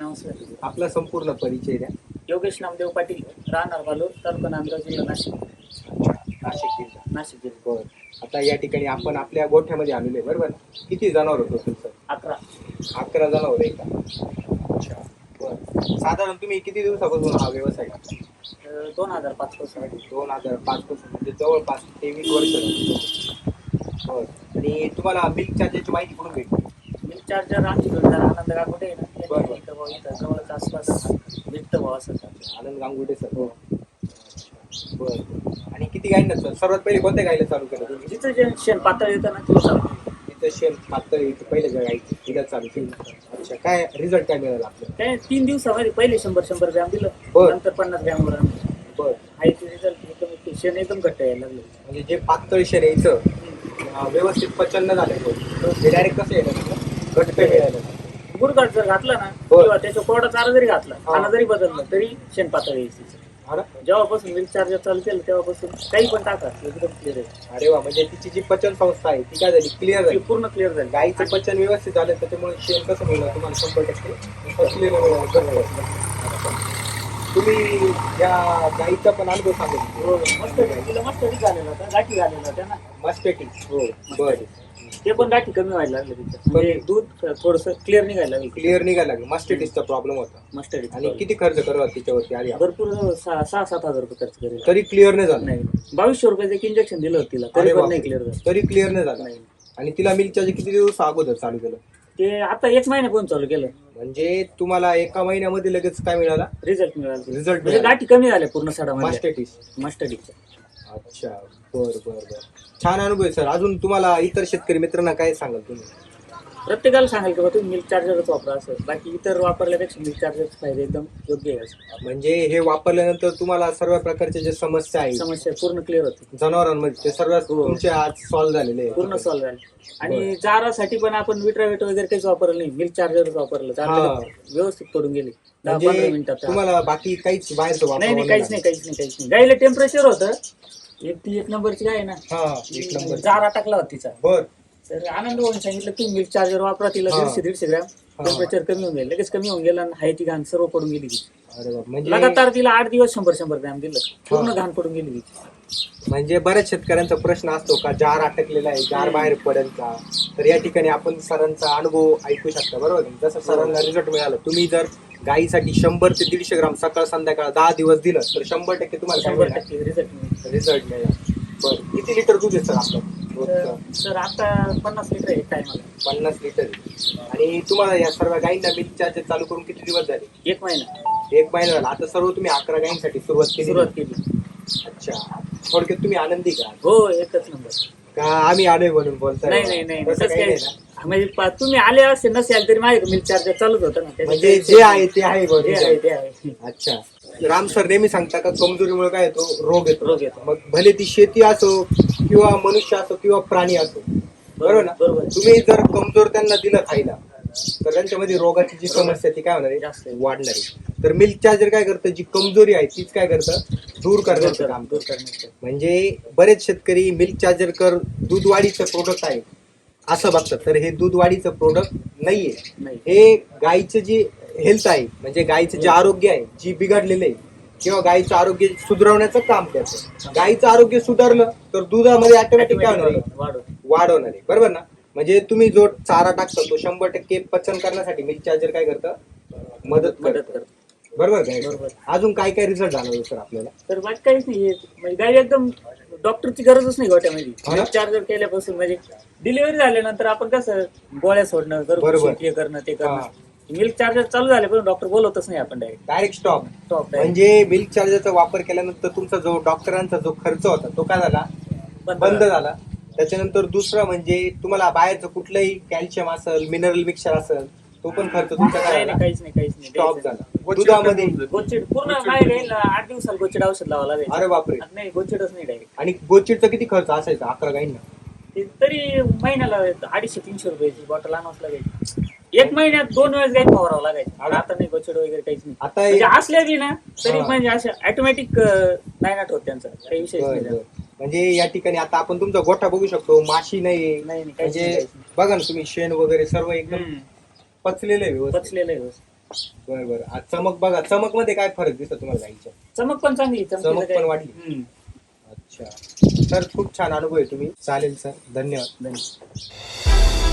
नमस्कार आपला संपूर्ण परिचय द्या. योगेश नामदेव पाटील राहणार बालूर तालुका नांदगाव जिल्हा नाशिक. नाशिक जिल्हा. नाशिक जिल्हा. बर. आता या ठिकाणी आपण आपल्या गोठ्यामध्ये आलेलो आहे बरोबर? ना? किती जनावर होतो तुमचं? अकरा. अकरा जनावर आहे का? अच्छा. बर. साधारण तुम्ही किती दिवसापासून हा व्यवसाय करता? अं, दोन हजार पाच पासून. दोन हजार पाच पासून म्हणजे जवळपास तेवीस वर्ष झाली. बर. आणि तुम्हाला मिल्क चार्जरची माहिती कुठून भेटली? मिल्क चार्जर आमची जोडीदार आनंद गागोटे आहे ना. बरं. त्यांनी इथं भाऊ इथं जवळच आसपास भेटतं भाऊ असं आनंद गांगुटे सर. बर. आणि किती गायींना सर? सर्वात पहिले कोणत्या गायला चालू केलं तुम्ही? जिथं जे शेण पातळ येतं ना तिथं चालू तिथं शेण पातळ पहिले ज्या गायी तिला चालू केलं अच्छा काय रिझल्ट काय मिळाला आपल्याला? काय तीन दिवसामध्ये पहिले शंभर शंभर ग्रॅम दिलं. बरं. नंतर पन्नास ग्रॅम वर आणलं. बर. ते रिझल्ट एकदम शेण एकदम घट्ट यायला लागलं. म्हणजे जे पातळ शेण यायचं अं, व्यवस्थित पचन न झालं ते डायरेक्ट कसं येणार घट्ट मिळालं गुडघाट जर घातला ना. किंवा त्याच्या कोरडा चारा जरी घातला हा. खाना जरी बदललं तरी शेण पातळ यायचं हा ना? जेव्हापासून मिल्क चार्जर चालू केलं तेव्हापासून काही पण टाका एकदम क्लिअर आहे अरे वा म्हणजे तिची जी पचन संस्था आहे ती काय झाली क्लिअर ती झाली पूर्ण क्लिअर झाली गाईचं पचन व्यवस्थित झालं त्याच्यामुळे शेण कसं मिळणार तुम्हाला शंभर टक्के. तुम्ही या गाईचा पण अनुभव सांगू. हो, मस्त तिला मस्त ठीक झालेला होता गाठी झालेला ना. हो बरं. ते पण गाठी कमी व्हायला लागले तिच्यात म्हणजे दूध थोडस क्लिअर निघायला लागलं. क्लिअर निघायला लागलं. मस्टेटीसचा प्रॉब्लेम होता. मस्त आणि किती खर्च करत तिच्यावरती आधी आपण? भरपूर सहा सहा सात हजार रुपये खर्च करेल तरी क्लिअर नाही झालं. नाही. बावीसशे रुपयाचं एक इंजेक्शन दिलं होतं तिला. अरे तरी पण बापरे. नाही क्लिअर झालं. तरी क्लिअर नाही झालं. नाही. आणि तिला मिल्क चार्ज किती दिवस अगोदर चालू केलं? ते आता एक महिना पण चालू केलं. म्हणजे तुम्हाला एका महिन्यामध्ये लगेच काय मिळाला? रिझल्ट मिळाला. रिझल्ट म्हणजे मिळाला. गाठी कमी झाल्या पूर्ण साडामध्ये. मास्टेटिस मस्टडीच्या अच्छा बर बर बर. छान अनुभव आहे सर. अजून तुम्हाला इतर शेतकरी मित्रांना काय सांगाल तुम्ही? प्रत्येकाला सांगाल की तुम्ही मिल्क चार्जरच वापरा असं. बाकी इतर वापरल्यापेक्षा मिल्क चार्जरचे फायदे एकदम योग्य आहे. म्हणजे हे वापरल्यानंतर तुम्हाला सर्व प्रकारच्या ज्या समस्या आहेत समस्या पूर्ण क्लिअर होते जनावरांमध्ये ते सर्व तुमचे आज सॉल्व्ह झालेले. पूर्ण सॉल्व्ह झाले. आणि चारासाठी पण आपण विट्रावेट वगैरे काहीच वापरलं नाही. मिल्क चार्जरच वापरलं. चार हा. व्यवस्थित पडून गेले. दहा पंधरा म्हणजे मिनिटात. तुम्हाला बाकी काहीच बाहेरचं नाही काहीच नाही काहीच नाही काहीच नाही. गाईला टेम्परेचर होतं. एक ती एक नंबरची गाय आहे ना. हा एक नंबर जारा टाकला होता तिचा. बर. तर आनंद होऊन सांगितलं की मिल्क चार्जर वापरा तिला हा. दीडशे दीडशे ग्रॅम. टेम्परेचर कमी होऊन गेलं. लगेच कमी होऊन गेलं आणि हाय ती घाण सर्व पडून गेली ती अरे बाप म्हणजे लगातार तिला आठ दिवस शंभर शंभर ग्रॅम दिलं. पूर्ण घाण पडून गेली ती म्हणजे बऱ्याच शेतकऱ्यांचा प्रश्न असतो का जार अटकलेला आहे जार बाहेर पडेल का तर या ठिकाणी आपण सरांचा अनुभव ऐकू शकता बरोबर? जसं सरांना रिझल्ट मिळाला तुम्ही जर गायीसाठी शंभर ते दीडशे ग्राम सकाळ संध्याकाळ दहा दिवस दिलं तर शंभर टक्के तुम्हाला काय शंभर मिळणार? टक्के रिझल्ट मिळेल. रिझल्ट मिळेल. बरं. किती लिटर दूध आहे सर आपलं? तर आता पन्नास लिटर आहे टायमाला पन्नास लिटर. आणि तुम्हाला या सर्व गायींना मिल्क चार्जर चालू करून किती दिवस झाले? एक महिना. एक महिना झाला. आता सर्व तुम्ही अकरा गायींसाठी सुरुवात केली. सुरुवात केली. अच्छा. थोडक्यात तुम्ही आनंदी का? हो एकच नंबर का आम्ही आलोय म्हणून बोलताय? नाही नाही नाही. तसं तसंच काही काही नाही ना? म्हणजे पा- तुम्ही आले असेल नसेल तरी माझ्या मिल्क चार्जर चालूच होतं ना. म्हणजे जे आहे ते आहे. जे आहे ते आहे. अच्छा. राम सर नेहमी सांगता का कमजोरीमुळे काय येतो रोग येतो. रोग येतो. मग भले ती शेती असो किंवा मनुष्य असो किंवा प्राणी असो. बरोबर ना? बरोबर. तुम्ही जर कमजोर त्यांना दिलं खायला तर त्यांच्यामध्ये रोगाची जी समस्या ती काय होणार जास्त आहे. आहे. वाढणार आहे. तर मिल्क चार्जर काय करतं? जी कमजोरी आहे तीच काय करतं? दूर करण्याचं कर- काम दूर करण्याचं. म्हणजे बरेच शेतकरी मिल्क चार्जर कर दूध वाढीचं प्रोडक्ट आहे असं बघतात. तर हे दूध वाढीचं प्रोडक्ट नाहीये. नाही. हे गायीचं जे हेल्थ आहे. म्हणजे गायीचं जे आरोग्य आहे जी बिघडलेलं आहे किंवा गायीचं आरोग्य सुधारवण्याचं काम करतं. गायीचं आरोग्य सुधारलं तर दुधामध्ये ऑटोमॅटिक काय होणार? आहे? वाढ वाढ होणार आहे. बरोबर ना? म्हणजे तुम्ही जो चारा टाकता तो शंभर टक्के पचन करण्यासाठी मिल्क चार्जर काय करतं? मदत मदत करतं. बरोबर काय. अजून काय काय रिझल्ट जाणवतो सर आपल्याला? तर बाकी काहीच नाही हे म्हणजे गाडी एकदम डॉक्टरची गरजच नाही? गोट्यामध्ये. चार्जर केल्यापासून म्हणजे डिलिव्हरी झाल्यानंतर आपण कसं गोळ्या सोडणं करणं ते. करणं. मिल्क चार्जर चालू झाले पण डॉक्टर बोलवतच नाही आपण डायरेक्ट डायरेक्ट स्टॉप स्टॉप म्हणजे मिल्क चार्जरचा वापर केल्यानंतर तुमचा जो डॉक्टरांचा जो खर्च होता तो काय झाला? बंद झाला. त्याच्यानंतर दुसरं म्हणजे तुम्हाला बाहेरचं कुठलंही कॅल्शियम असेल मिनरल मिक्सर असेल तो पण खर्च तुमचा काय नाही झाला? नाही काहीच नाही काहीच नाही. स्टॉप झाला दुधामध्ये गोचिड पूर्ण बाहेर येईल आठ दिवसाला गोचिड औषध लावा लागेल. अरे बापरे. नाही गोचिडच नाही डायरेक्ट आणि गोचिडचा किती खर्च असायचा? अकरा गाईंना? तरी महिन्याला अडीचशे तीनशे रुपयाची बॉटल आणावंच लागेल एक महिन्यात दोन वेळेस गाई फवारावं लागायचं आता नाही गोचिड वगैरे काहीच नाही आता म्हणजे असल्या बी ना तरी हा. म्हणजे अशा ऑटोमॅटिक नाही नाट होत त्यांचा काही विषय बरं, नाही बरं. त्याचा. म्हणजे या ठिकाणी आता आपण तुमचा गोठा बघू शकतो माशी नाही नाही, नाही, काहीच म्हणजे नाही, काहीच नाही. बघा ना तुम्ही शेण वगैरे सर्व एकदम हम्म. पचलेलं आहे व्यवस्थित पचलेलं आहे व्यवस्थित. बरं बरं आज चमक बघा चमकमध्ये काय फरक दिसतो तुम्हाला गाईच्या चमक पण चांगली चमक पण वाढली. हम्म. अच्छा सर खूप छान अनुभव आहे तुम्ही चालेल सर धन्यवाद धन्यवाद